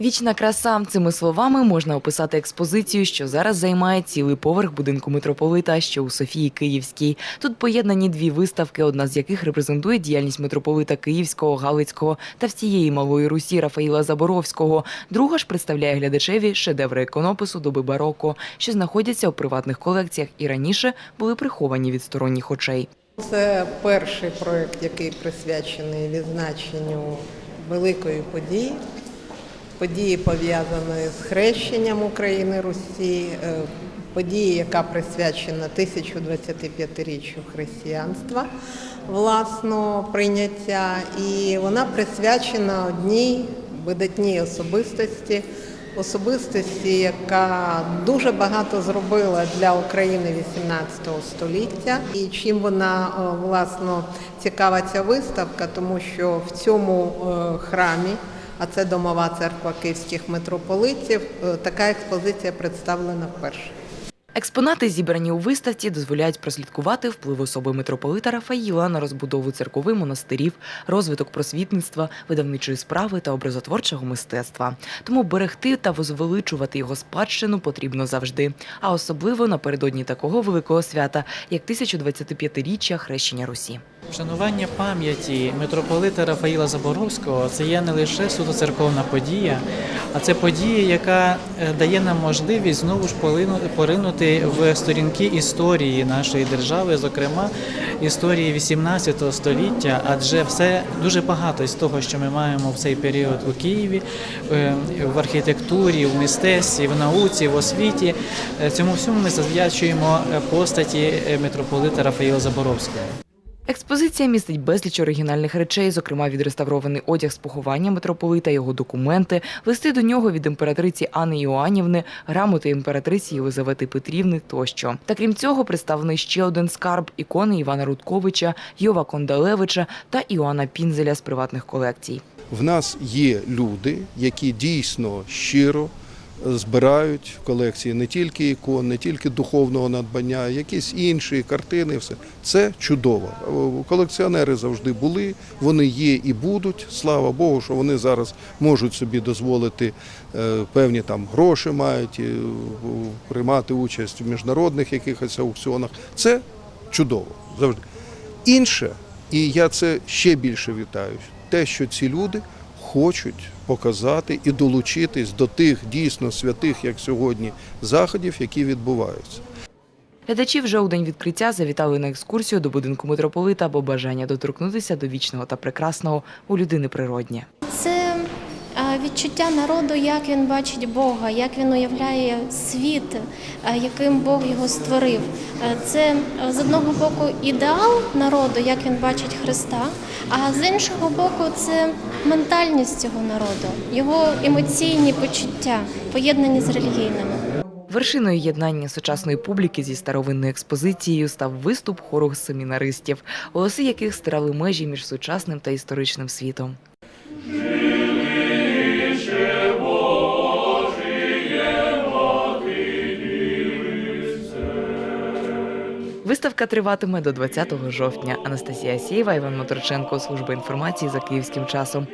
Вічна краса цими словами можна описати експозицію, що зараз займає цілий поверх будинку митрополита, що у Софії Київській. Тут поєднані дві виставки, одна з яких репрезентує діяльність митрополита Київського, Галицького та всієї малої Русі Рафаїла Заборовського. Друга ж представляє глядачеві шедеври іконопису доби бароко, що знаходяться у приватних колекціях і раніше були приховані від сторонніх очей. Це перший проєкт, який присвячений відзначенню великої події, події пов'язаної з хрещенням України Русі, е, події, яка присвячена 1025-річчю християнства власного прийняття, і вона присвячена одній видатній особистості. Особистості, яка дуже багато зробила для України 18 століття, і чим вона е, власно цікава ця виставка, тому що в цьому е, храмі, а це домова церква київських митрополитів, е, така експозиція представлена вперше. Експонати, зібрані у виставці, дозволяють прослідкувати вплив особи митрополита Рафаїла на розбудову церкових монастирів, розвиток просвітництва, видавничої справи та образотворчого мистецтва. Тому берегти та возвеличувати його спадщину потрібно завжди, а особливо напередодні такого великого свята, як 1025-річчя хрещення Русі. Вшанування пам'яті митрополита Рафаїла Заборовського це є не лише суто церковна подія, а це подія, яка е, дає нам можливість знову ж полину- поринути в сторінки історії нашої держави, зокрема історії 18 століття, адже все дуже багато з того, що ми маємо в цей період у Києві, е, в архітектурі, в мистецтві, в науці, в освіті. е, Цьому всьому ми завдячуємо е, постаті митрополита Рафаїла Заборовського. Експозиція містить безліч оригінальних речей, зокрема відреставрований одяг з поховання митрополита, його документи, листи до нього від імператриці Анни Іоаннівни, грамоти імператриці Єлизавети Петрівни тощо. Та крім цього, представлений ще один скарб ікони Івана Рудковича, Йова Кондалевича та Іоанна Пінзеля з приватних колекцій. В нас є люди, які дійсно щиро збирають в колекції не тільки ікон, не тільки духовного надбання, якісь інші картини. Все це чудово. Колекціонери завжди були, вони є і будуть. Слава Богу, що вони зараз можуть собі дозволити е, певні там гроші мають, е, приймати участь в міжнародних якихось аукціонах. Це чудово завжди. Інше, і я це ще більше вітаю, те, що ці люди хочуть показати і долучитись до тих дійсно святих, як сьогодні, заходів, які відбуваються. Глядачі вже у день відкриття завітали на екскурсію до будинку митрополита, бо бажання доторкнутися до вічного та прекрасного у людини природнє. Це відчуття народу, як він бачить Бога, як він уявляє світ, е, яким Бог його створив. Е, Це е, з одного боку ідеал народу, як він бачить Христа, а з іншого боку, це ментальність цього народу, його емоційні почуття, поєднані з релігійними. Вершиною єднання сучасної публіки зі старовинною експозицією став виступ хору семінаристів, голоси яких стирали межі між сучасним та історичним світом. Виставка триватиме до 20 жовтня. Анастасія сієва Іван Моторченко, служба інформації за київським часом.